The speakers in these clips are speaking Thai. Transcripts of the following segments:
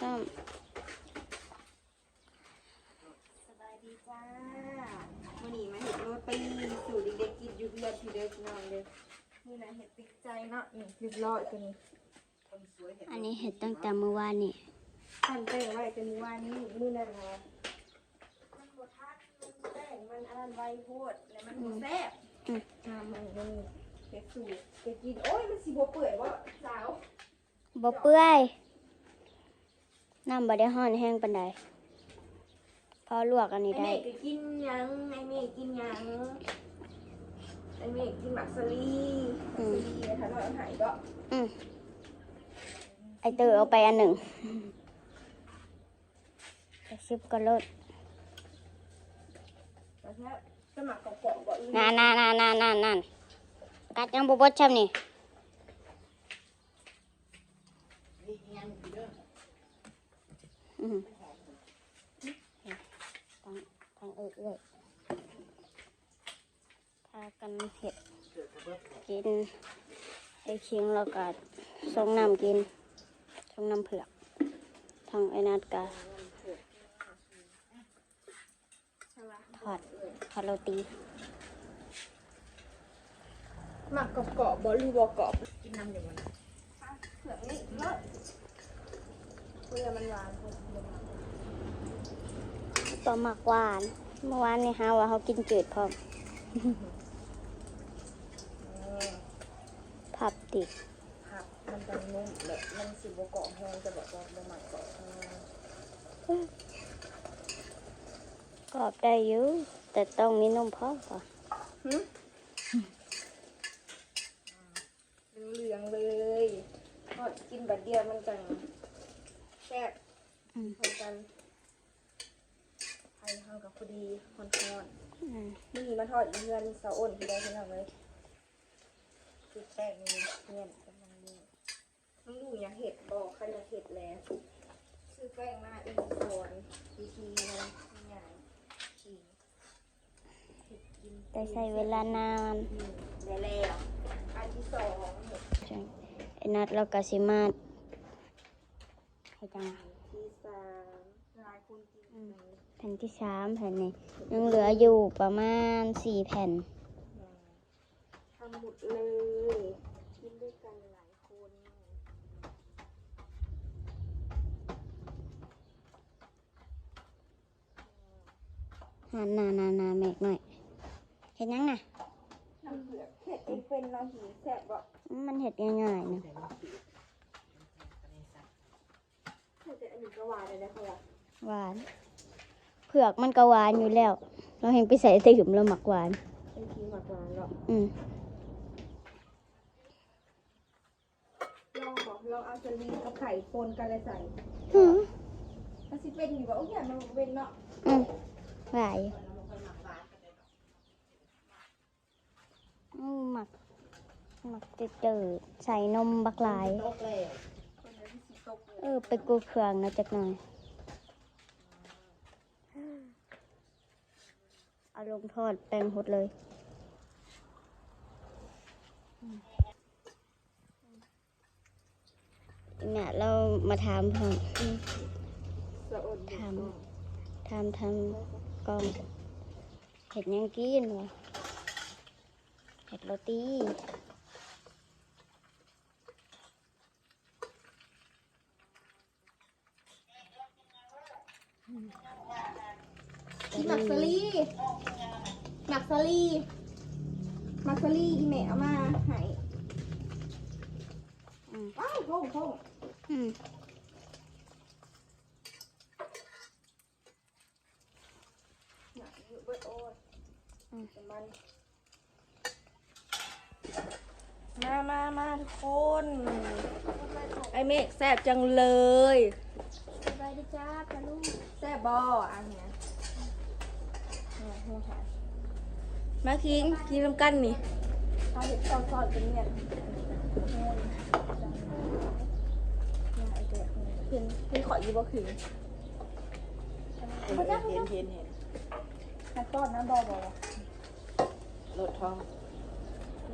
ซ้สบายดีจ้าวันนี้มาเห็ดโรตีสู่เด็กๆกินอยู่เรือนที่เด็กนอนเลยนี่นะเห็ดติดใจเนาะนี่เรียบร้อยตัวนี้ำอันนี้เห็ดตั้งแต่เมื่อวานนี่ทำแป้งไว้เป็นว่านี่นี่นั่นนะมันบดทัดมันแป้งมันอันไวโพดแล้วมันบดแซ่บอืมน้ำมันนี่เห็ดสูตรเห็ดกินโอ้ยมันสีบัวเปื่อยว่าสาวบ่เปื่อย น้ำบ่ได้ห้อนแห้งปานใดพอลวกอันไอนี้เมได้ฆก็กินหยังไอเมฆกินหยังไอเมฆกินหมักสลีหมักสลีถ้าน้อยเอาใหายก็อืมไอเตอเอาไปอันหนึ่งไปซิบก็ลดแล้วถ้าสมัครกรอบๆก็อีก นานนานนานนานนานกัดยังบ่บดช่ำนี่ อืมตั้งตั้งเอิกเอ้ยพากันเห็ดกินไอ้เคิงแล้วก็ส่งน้ำกินส่งน้ำเผือกทางไอ้นัดกะทอดทอดโรตีหมักกรอบๆบอลลูบกรอบกินน้ำอย่างมันเผือกนี่เลิศเพื่อมันหวานพอดีเลยตัวหมักหวาน เมื่อวานนี่ฮะว่าเขากินจืดพร้อมผับติดผักมันจะนุ่มและมันสิบเกาะแห้งจะแบบว่าบ่หมักเกาะแห้งกรอบได้อยู่แต่ต้องมีนมพอก่อนหึเหลืองๆเลยทอดกินแบบเดียวมันจัง แซ่บอืม เหมือนกันไทยเฮากับพอดีคอนทอนอืมนี่มาทอดอีเงินเสาอ้นที่ได้ที่ทำเลยคือแป้งนี่เงี้ยกำลังดีน้องดูอยากเห็ดบอกใครอยากเห็ดแล้วซื้อแป้งมาเองสอนวิธีมันง่ายๆชิมเห็ดกินแต่ใช้เวลานานอืมได้แล้วอันที่สองเห็ดใช่ไอ้นัดเราก็สิมา ให้จังที่สามหลายคนกินไหมแผ่นที่สามแผ่นนี้ยังเหลืออยู่ประมาณสี่แผ่นทำหมดเลยกินด้วยกันหลายคนหันหนาหนาหนาแมกหน่อย เห็นยังน่ะน้ำเผือกเห็ดเองเป็นเราหิวแซ่บบ่มันเห็ดง่ายๆนะ แต่อันนี้ก็หวานเลยนะคะว่าหวาน เผือกมันก็หวานอยู่แล้ว เราเห็นไปใส่ตื่มแล้วหมักหวานเป็นทีหมักหวานหรอกอืมลองบอกลองเอาสลีกับไข่ปนกันเลยใส่หืมมันสิเป็นอยู่ว่าโอ้ยมันเป็นเนาะอืมหวานอืมหมักหมักเจอๆใส่นมบักหลาย ตกเลยคน เดียวที่สิตกเลยเออ ไปกูเครื่องนะจักหน่อย เอาลงทอดแป้งหดเลยเนี่ยเรามาถามพร้อมสะอดทำทำทำกล้องเห็ดหยังกินวะเห็ดโรตี ที่หมักสลีหมักสลีหมักสลีที่แม่เอามาให้อืมว้าวโทงโทงอืมหนักอยู่เบิดโอ้ยอืมแต่มันมามามาทุกคน ไอเมฆแซ่บจังเลยสบายดีจ้าปลาลูกแซ่บบออันเนี้ยเนี่ยหัวขามาคิงกินน้ำกันนี่เอาเห็ดซอสๆเป็นเนี่ยเห็นเห็นขอยีบ่คือเห็นเห็นเห็นเห็นน้ำต้อนน้ำบอบอรถทอง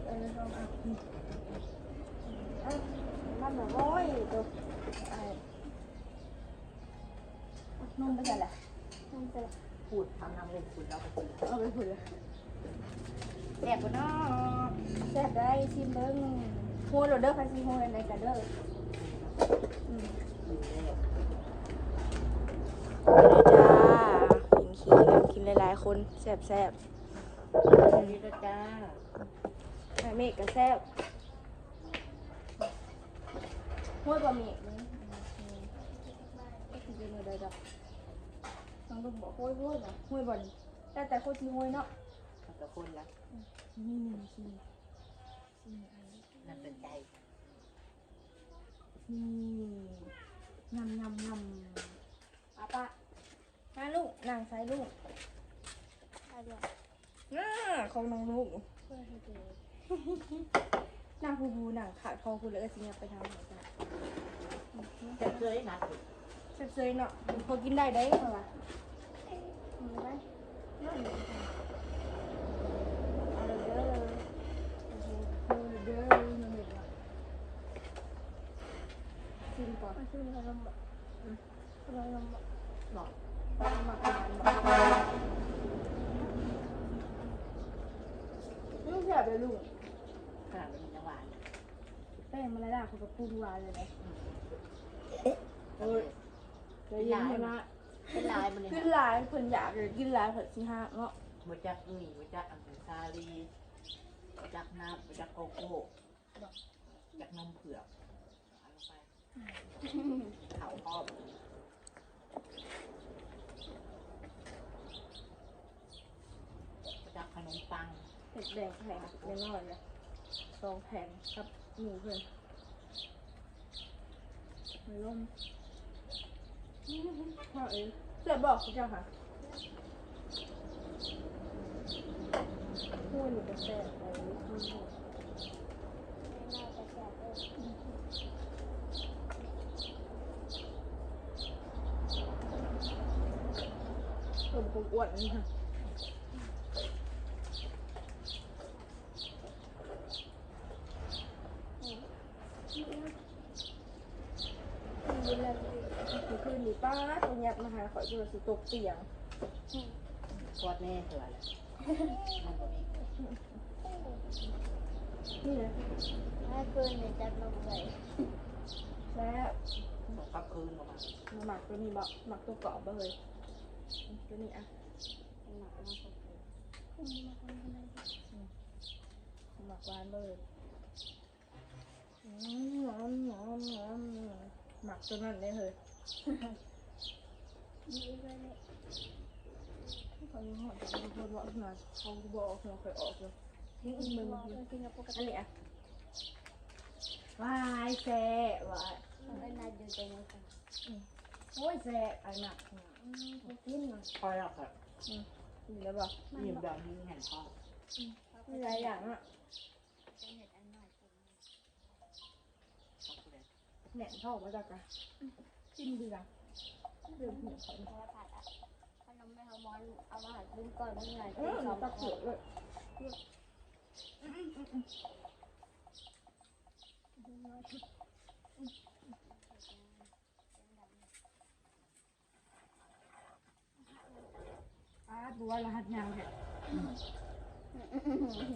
เออลองเอาอะมันแบบโอ้ยตัว นุ่มไปกันแหละมันจะพูดทำน้ำเลยคุณเราไปคุยเอาไปคุยเลยแซ่บปะเนาะแซ่บได้ชิมเบิ้งโฮโรเดอร์คันซีโฮในกันเด้ออืมจ้ากินขี้กินหลายๆคนแซ่บแซ่บนี่ละจ้าแม่เมฆก็แซ่บห้วยบะหมี่นี่ก็คือเป็นอะไรดอก น้องลุงบอกห้วยห้วยนะห้วยบ่นแต่แต่คตรที่ห้วยเนาะแต่คนละนี่นี่ชิมนั่นเป็นใจนี่นำนำนำป้าป้ามาลูกนางใส่ลูกอะไรน่าของน้องลูกเพื่อให้ดูนางพูบูนางขาดทองพูเลยเออสิเนี่ยไปทำหน่อยจ้ะแต่เคยนัด เซยๆเนาะพอกินได้ได้เหรอวะมีไหมเอาเลยเด้อเอาเลยเด้อมันเห็นว่ะชิมก่อนมันคือมันลมแบบมันลมแบบหน่อยป้ามาทานบอกลูกแซ่บเลยลูกขนาดเป็นยังหวานแป้งมาแล้วล่ะเขาก็พูดวานเลยนะเออ เดี๋ยวเย็นมาละเป็นลายมันเนี่ยกินหลายเพิ่นอยากเลยกินหลายเพิ่นสิฮะเนาะมาจากอุ้ยมาจากอังกฤษซาลีมาจากน้ำมาจากโกโก้จากนมเผือกเอาลงไปเขาพอบมาจากขนมปังเผ็ดแดงแผงแน่นอนเลยสองแผงกับหมูเพิ่นไม่ ล่มพ่อเอ๋เจะบอกเจ้าค่ะพูดหนูจะแซ่บไปไม่น่าจะแซ่บเลยผมคงอ้วนนี่ค่ะคือคื นนี้ป้าตรงยัดมาหาขอยจะสิตกเตียงกอดแน่เถื่อนเลยมันก็มีนี่เลยถ้าคืนเนี่ยจะลงไปแล้วต้องกลับคืนออกมามาหมักตัวนี้บ่หมักตัวกรอบบ่เลยตัวนี้อะหนักมากเลยคุณมาทำอะไรหมักหวานบ่เลยอืมหอมหอมหอมหมักตัวนั้นเลยเฮ้ยดีเลย เนี่ยเขาอยู่หอมจะมีคนบอกมาเขาบอกเขาเคยออกเลยนี่อีกมึงมองเป็นสิ่งปกอันตินี้อะวายแซ่วายมันไม่น่าอยู่ตรงนี้ค่ะโอ้ยแซ่ไอ้หมักเนี่ยอืมเขากินมาพอแล้วค่ะดีแล้วบ่ยิ้มแบบนี้แห่งพ่อมีหลายอย่างอะเป็นเห็ดอันใหม่เป็นต้องพูดเลยแหนมทอดมาจากกะ กินดีจังเดือดหัวเขาเพราะว่าผัดอะขนมไม่เขามอนเอามาหัดลืมก่อนไม่ไงเออสองตักขเสืวอดเลยป้าบัวรหัสยาวแค่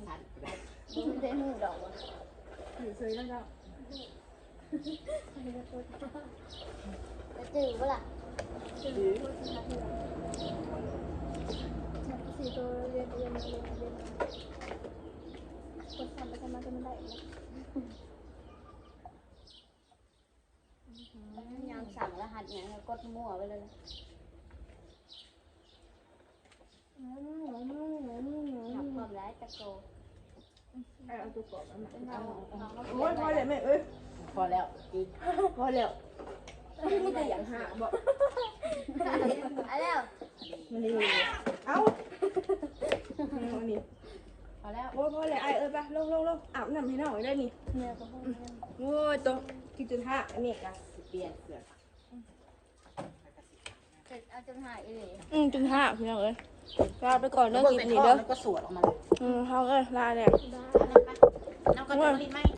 ชัดแบบมันได้หูดอกวะอยู่ซื้อแล้วจ้ะจะจืดปะล่ะหรือสี่ตัวเรียนเรียนเรียนเรียนคนทำไปทำมาจะ ไม่ได้ยังสั่งรหัสเนี่ยกดมั่วไปเลยทำความร้ายตะ โกเอาตัวกรอบมาเป็นเอาเอาเขาโอ้ยพอเลยแม่เอ้ยพอแล้วกินพอแล้วนี่แต่อย่างหาบอกอะแล้วมันดีเอ้าอันนี้พอแล้วโอ้ยพอเลยไอเอ้ยไปลงลงลงอาบน้ำให้น้องได้นี่เนื้อก็พวกนี้โอ้ยตัวกินจนห้าอันนี้กันสิเปลี่ยนเสือกเสร็จเอาจนหายเลยอืมจนห้าพี่น้องเอ้ย ลาไปก่อนเด้อคลิปนี้เด้เด้อแล้วก็สวดออกมาเลยอืมเขาเอ้ยลาเนี่ยได้น้ำก็จะรีบไหม